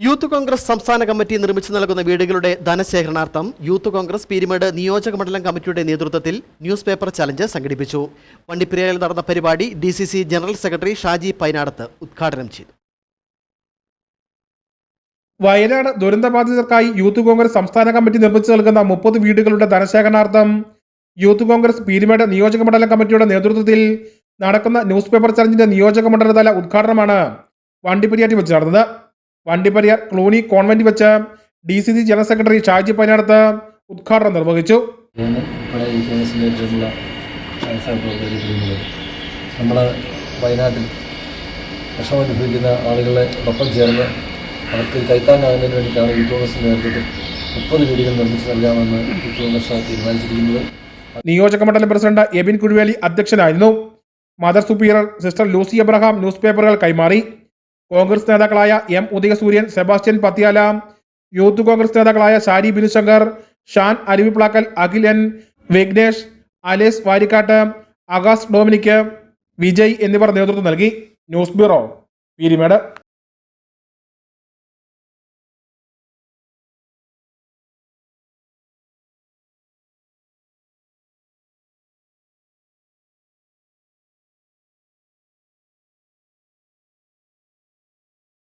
Youth Congress സംസ്ഥാന committee നിർമ്മിച്ചു നൽകുന്ന വീടുകളുടെ ധനശേഖരണാർത്ഥം യൂത്ത് കോൺഗ്രസ് പീരുമേട് നിയോജക മണ്ഡലം കമ്മിറ്റിയുടെ നേതൃത്വത്തിൽ ന്യൂസ് പേപ്പർ ചലഞ്ച് സംഘടിപ്പിച്ചു. വണ്ടിപ്പെരിയാറിൽ നടന്ന പരിപാടി D general secretary Shaji Painadath ഉദ്ഘാടനം ചെയ്തു. വയനാട് ദുരന്തബാധിതർക്കായി യൂത്ത് കോൺഗ്രസ് സംസ്ഥാന കമ്മിറ്റി നിർമ്മിച്ചു നൽകുന്ന മുപ്പത് വീടുകളുടെ ധനശേഖരണാർത്ഥം യൂത്ത് കോൺഗ്രസ് പീരുമേട് നിയോജക മണ്ഡലം കമ്മിറ്റിയുടെ നേതൃത്വത്തിൽ നടക്കുന്ന ന്യൂസ് പേപ്പർ ചലഞ്ചിന്റെ നിയോജക മണ്ഡലതല ഉദ്ഘാടനമാണ് വണ്ടിപ്പെരിയാറ്റിൽ വെച്ച് നടന്നത്. വണ്ടിപ്പെരിയാർ ക്ലൂണി കോൺവെന്റ് വെച്ച് D C C general secretary Shaji Painadath ഉദ്ഘാടനം നിർവഹിച്ചു. നമ്മൾ വയനാട്ടിൽ വിഷമം അനുഭവിക്കുന്ന ആളുകളെ ഒപ്പം ചേർന്ന് അവർക്ക് കൈത്താങ്ങാകുന്നതിന് വേണ്ടിയിട്ടാണ് യൂത്ത് കോൺഗ്രസിന്റെ നേതൃത്വത്തിൽ മുപ്പത് വീടുകൾ നിർമ്മിച്ചു നൽകാമെന്ന് യൂത്ത് കോൺഗ്രസ് തീരുമാനിച്ചിരിക്കുന്നത്. നിയോജക മണ്ഡലം പ്രസിഡന്റ് എബിൻ കുഴുവേലി അധ്യക്ഷനായിരുന്നു. Mother superior sister Lucy Abraham news പേപ്പറുകൾ കൈമാറി. കോൺഗ്രസ് നേതാക്കളായ M Udayasooryan Sebastian Pathyala youth Congress നേതാക്കളായ ഷാരി ബിനുശങ്കർ ഷാൻ അരുവിപ്ലാക്കൽ അഖിൽ എൻ വിഘ്നേഷ് അലേസ് വാരിക്കാട്ട് ആകാശ് ഡോമിനിക്ക് വിജയ് എന്നിവർ നേതൃത്വം നൽകി. News bureau Peermade.